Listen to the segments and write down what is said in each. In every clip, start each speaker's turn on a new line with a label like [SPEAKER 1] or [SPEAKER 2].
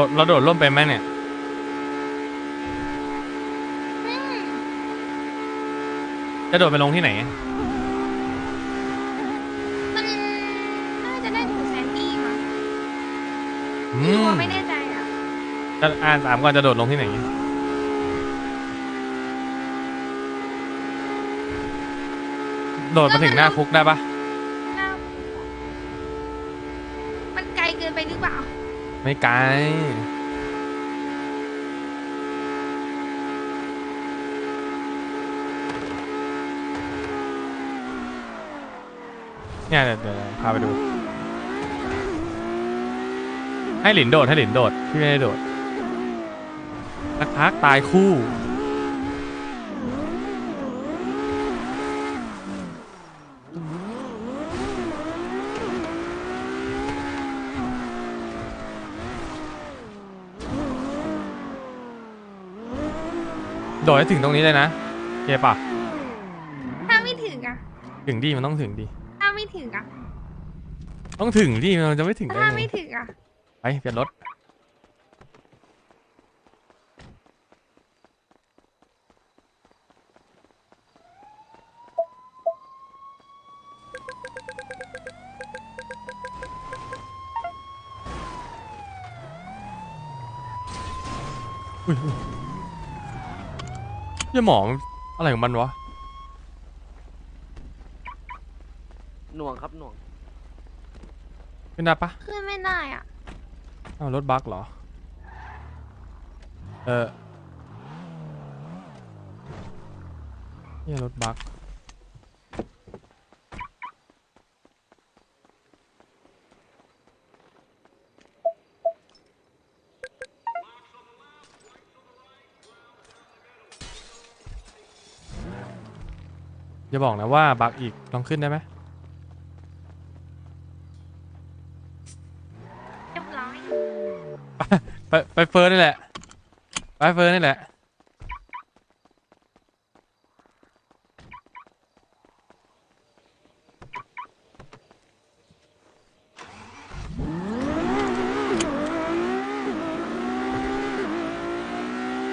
[SPEAKER 1] โดดเราโดดร่มไปไหมเนี่ย
[SPEAKER 2] อืม
[SPEAKER 1] จะโดดไปลงที่ไหน
[SPEAKER 2] มันน่าจะได้ถึงแซนดี้มั้ง
[SPEAKER 1] อื
[SPEAKER 2] ไม่รู้
[SPEAKER 1] ม
[SPEAKER 2] ว่าไม่แน่ใจอะ
[SPEAKER 1] จะอ่านสามก่อนจะโดดลงที่ไหน โดดมาถึงหน้าคุกได้ปะ
[SPEAKER 2] ไม่
[SPEAKER 1] ไกลเนี่ยเดี๋ยวเดี๋ยวพาไปดู ให้หลินโดดให้หลินโดดพี่ไม่ได้โดดสักพักตายคู่ โดดให้ถึงตรงนี้เลยนะโอเคปะ
[SPEAKER 2] ถ้าไม่ถึงอะ
[SPEAKER 1] ถึงดีมันต้องถึงดี
[SPEAKER 2] ถ้าไม่ถึงอะ
[SPEAKER 1] ต้องถึงดิมันจะไม่ถึงได้
[SPEAKER 2] ถ้า
[SPEAKER 1] ไง
[SPEAKER 2] ไม่ถึงอะ
[SPEAKER 1] ไปเปลี่ยนรถ อุ้ยอุ้ย เหี้ยหมอมันอะไรของมันวะ
[SPEAKER 3] หน่วงครับหน่วง
[SPEAKER 1] ขึ้นได้ปะ
[SPEAKER 2] ขึ้นไม่ได้อะ
[SPEAKER 1] อ้าวรถบั๊กเหรอ เออเนี่ยรถบั๊ก อย่าบอกนะว่าบักอีกลองขึ้นได้ไหม
[SPEAKER 2] เรียบร้อย
[SPEAKER 1] ไปไปเฟิร์นนี่แหละ ไปเฟิร์นนี่แหละ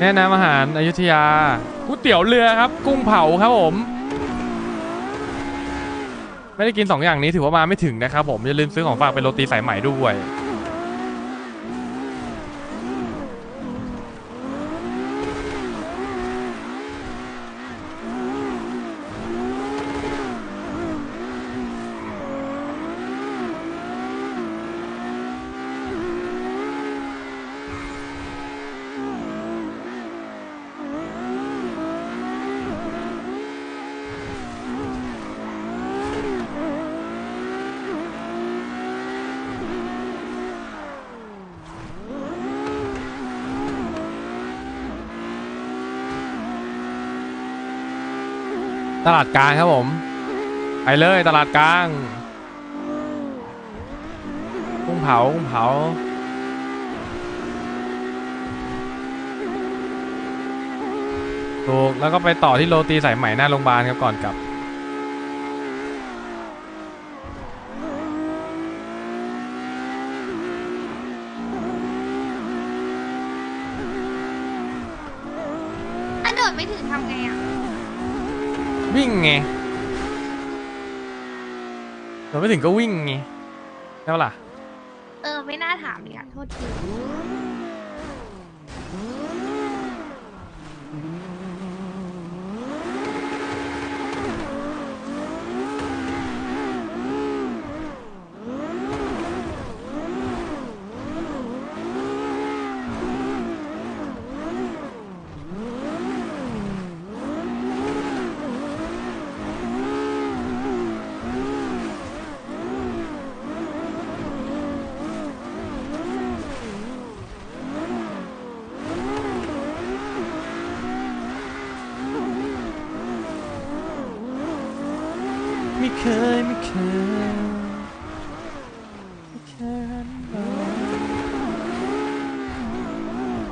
[SPEAKER 1] แนะนำอาหารอยุธยาก๋วยเตี๋ยวเรือครับ กุ้งเผาครับผม ไม่ได้กินสองอย่างนี้ถือว่ามาไม่ถึงนะครับผมอย่าลืมซื้อของฝากเป็นโรตีสายใหม่ด้วย ตลาดกลางครับผม ไปเลยตลาดกลางกุ้งเผากุ้งเผาถูกแล้วก็ไปต่อที่โรตีสายใหม่หน้าโรงพยาบาลครับก่อนกลับ
[SPEAKER 2] ถ้าโดดไม่ถึงทำไงอะ
[SPEAKER 1] วิ่ง ไงเราไม่ถึงก็วิ่งไงใช่ปะล่ะ
[SPEAKER 2] เออ ไม่น่าถามเลยอะโทษที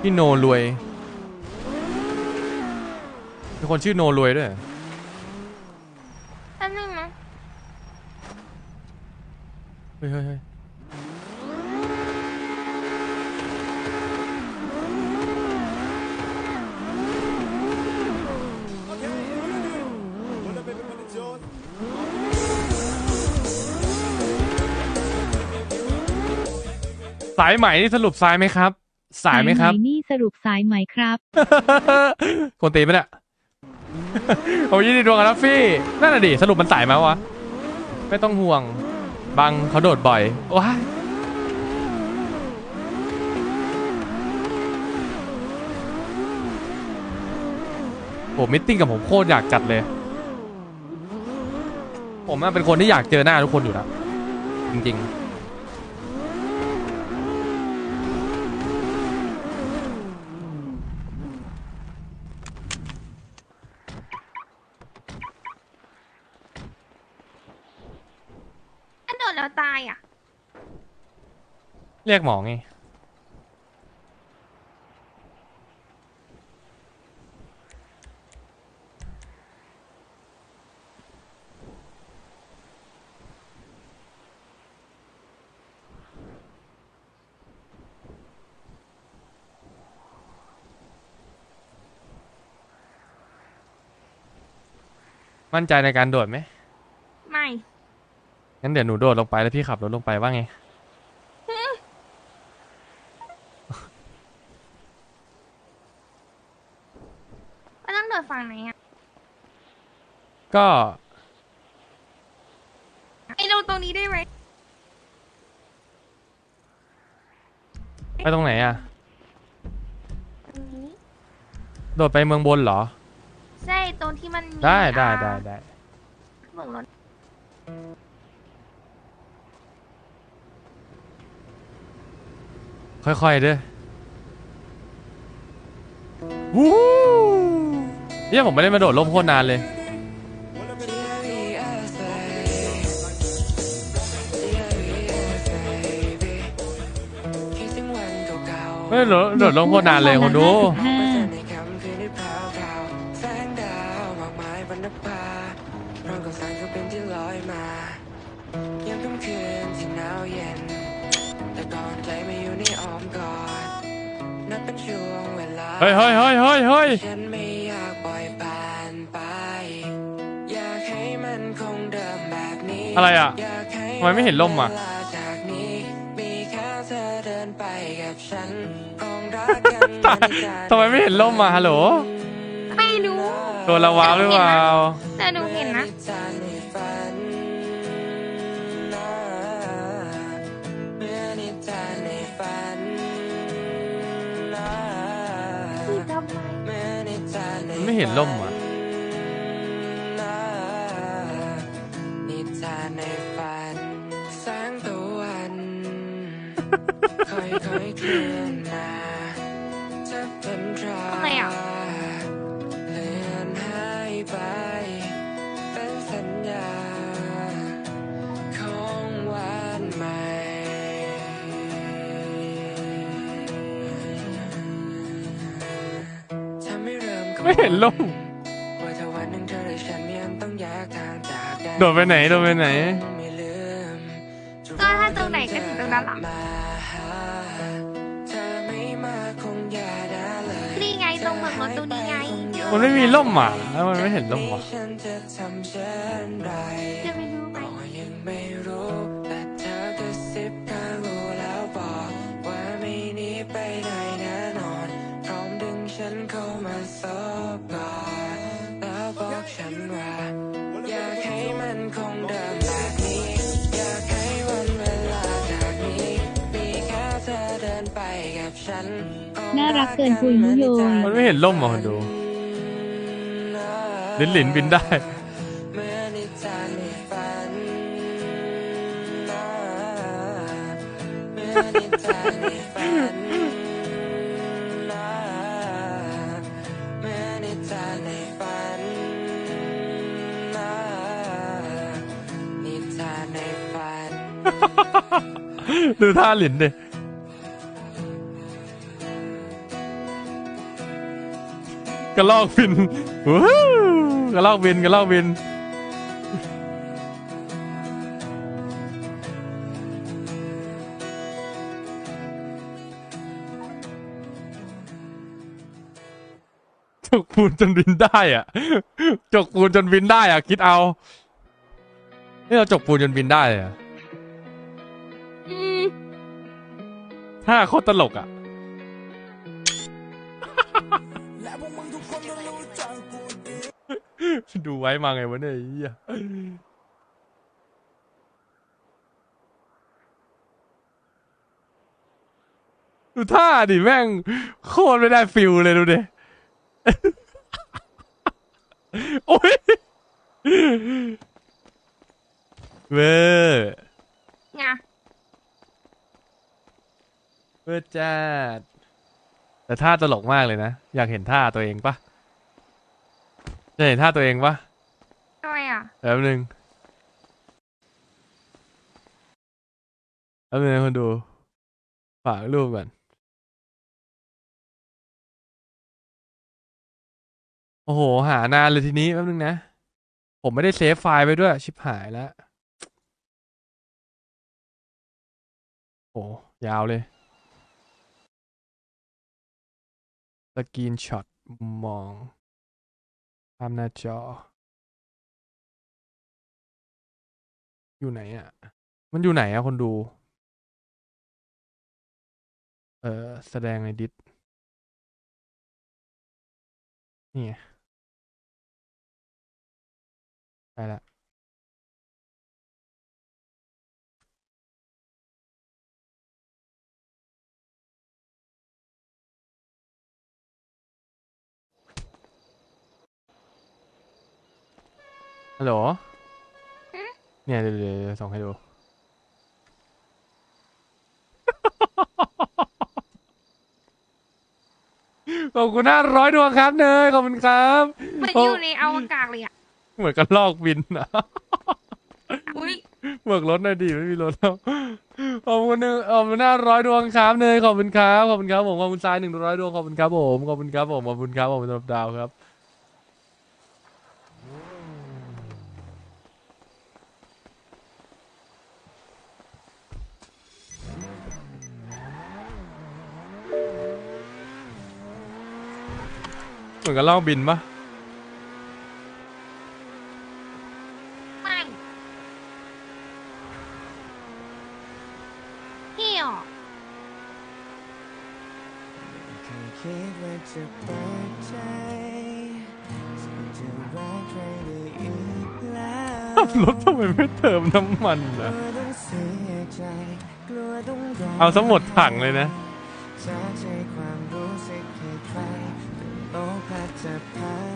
[SPEAKER 1] พี่โนรวย มีคนชื่อโนรวยด้วย
[SPEAKER 2] แป๊บนึงนะ
[SPEAKER 1] เฮ้ยเฮ้ยเฮ้ยสายใหม่นี่สรุปซ้ายไหมครับ สายไหมครับ
[SPEAKER 4] สนี่สรุปสายไหมครับ
[SPEAKER 1] คนตีไหมเนี่ยโอ้ยยินดีดวงกันนะฟี่นั่นน่ะดิสรุปมันสายไหมวะ ไม่ต้องห่วง บังเขาโดดบ่อยว้ายโอ้มิทติ้งกับผมโคตรอยากจัดเลย ผมอะเป็นคนที่อยากเจอหน้าทุกคนอยู่แล้วจริง ๆ
[SPEAKER 2] อันโดดแล้วตายอะ
[SPEAKER 1] เรียกหมอไงมั่นใจในการโดดไหม
[SPEAKER 2] ไม่
[SPEAKER 1] งั้นเดี๋ยวหนูโดดลงไปแล้วพี่ขับรถลงไปว่าไง
[SPEAKER 2] ว่าต้องโดดฝั่งไหนอะ
[SPEAKER 1] ก็
[SPEAKER 2] ไอเราตรงนี้ได้ไหม
[SPEAKER 1] ไปตรงไหนอะ
[SPEAKER 2] ตรงนี้
[SPEAKER 1] โดดไปเมืองบนเหรอ
[SPEAKER 2] ใช่ตรงที่มันมี
[SPEAKER 1] ได้ได้
[SPEAKER 2] อ่า
[SPEAKER 1] ได้ได้
[SPEAKER 2] เมืองรถ
[SPEAKER 1] ค่อยๆเด้อวู้เนี่ยผมไม่ได้มาโดดร่มโคตรนานเลย ไม่ได้โดดโดดร่มโคตรนานเลยคนดู
[SPEAKER 4] ห้า
[SPEAKER 5] ในค่ำคืนที่พราวพราวแสงดาวมากมายบรรณภาร้องกับแสงก็เป็นที่ลอยมายามค่ำคืนที่หนาวเย็นแต่ก่อนใจไม่อยู่ในอ้อมกอดนับเป็นช่วงเวลา
[SPEAKER 1] เฮ้ยเฮ้ยเฮ้ยเฮ้ยเฮ้ย
[SPEAKER 5] ฉันไม่อยากปล่อยผ่านไป อยากให้มันคงเดิมแบบนี้
[SPEAKER 1] อะไรอะ
[SPEAKER 5] ยากให้
[SPEAKER 1] ทำไมไม่เห็นร่มอะ
[SPEAKER 5] เวลา
[SPEAKER 1] ตายทำไมไม่เห็นร่มมาฮัลโหล
[SPEAKER 2] ไม่รู้
[SPEAKER 1] ตัวละว้าวหรือเปล่า
[SPEAKER 2] แต่หนูเห็นนะคือทำไม
[SPEAKER 1] ไม่เห็นร่มอะ
[SPEAKER 2] ไม่
[SPEAKER 5] เห็นร่มว่าถ้าวันหนึ่งเธอและฉันมีอันต้องแยกทางจากกัน
[SPEAKER 1] โดดไปไหนโดดไปไหน
[SPEAKER 5] ไม่ลืมจะ
[SPEAKER 2] ก็ถ้าตรงไหนก็ถึงตรงนั้นหรอ
[SPEAKER 5] มาหาเธอไม่มาคงอย่าได้เลย
[SPEAKER 2] นี่ไงตรงเมืองรถตรงนี้ไง
[SPEAKER 1] มันไม่มีร่มอะแล้วมันไม่เห็นร่มวะ
[SPEAKER 5] ฉันจะทำเช่นไร
[SPEAKER 2] จะไม่ รั
[SPEAKER 5] กเกินปุยมุ
[SPEAKER 4] โยย
[SPEAKER 1] มันไม่เห็นร่มอะคนดูลิ้นหลินบินได้
[SPEAKER 5] เหมือนนิทานในฝันเหมือนนิทานในฝันเหมือนนิทานในฝันนิทานในฝัน
[SPEAKER 1] ดูท่าหลินดิ กระลอกบินวู้ฮู้กระลอกบินกระลอกบิน จกปูนจนบินได้อะ จกปูนจนบินได้อะ คิดเอานี่เราจกปูนจนบินได้เลยเหรอะ
[SPEAKER 2] อืม
[SPEAKER 1] ท่าโคตรตลกอะ ดูไว้มาไงวะเนี่ยไอ้เหี้ยดูท่าดิแม่ง โคตรไม่ได้ฟิลเลยดูดิ โอ้ยเวอร์
[SPEAKER 2] ไง
[SPEAKER 1] เวอร์จัดแต่ท่าตลกมากเลยนะ อยากเห็นท่าตัวเองปะ จะเห็นท่าตัวเองปะ
[SPEAKER 2] ทำไมอะ
[SPEAKER 1] แป๊บนึงแป๊บนึงนะคนดูฝากรูปก่อน โอ้โห หานานเลยทีนี้แป๊บนึงนะ ผมไม่ได้เซฟไฟล์ไปด้วย ชิบหายแล้ว โอ้ยาวเลยสกรีนช็อตมุมมอง ภามหน้าจอ อยู่ไหนอะ มันอยู่ไหนอะคนดู เออแสดงในดิสนี่ไงไปละ ฮัลโหลเนี่ยเดี๋ยวเดี๋ยวเดี๋ยวส่งให้ดู ขอบคุณห้าร้อยดวงครับเนยขอบคุณครับ
[SPEAKER 2] เหมือน
[SPEAKER 1] โอ้
[SPEAKER 2] อยู่ในอวกาศเลยอะ
[SPEAKER 1] เหมือนกันลอกบินนะ
[SPEAKER 2] อุ้ย
[SPEAKER 1] เบิกรถหน่อยดิไม่มีรถแล้วขอบคุณหนึ่งขอบคุณห้าร้อยดวงครับเนยขอบคุณครับขอบคุณครับผมขอบคุณทรายหนึ่งร้อยดวงขอบคุณครับผมขอบคุณครับผมขอบคุณครับผมสำหรับดาวครับ เหมือนกันลอกบินปะ
[SPEAKER 2] ไม่พี่หรอ
[SPEAKER 5] เคยคิดว่าจะเปิดใจจะรักใครได้อีกแล้ว
[SPEAKER 1] รถทำไมไม่เติมน้ำมัน
[SPEAKER 5] กลั
[SPEAKER 1] นะ
[SPEAKER 5] วต้องเสียใจกลัวต้องร้ง
[SPEAKER 1] เอาสมหมดถังเลยนะ
[SPEAKER 5] จากใจ path to path.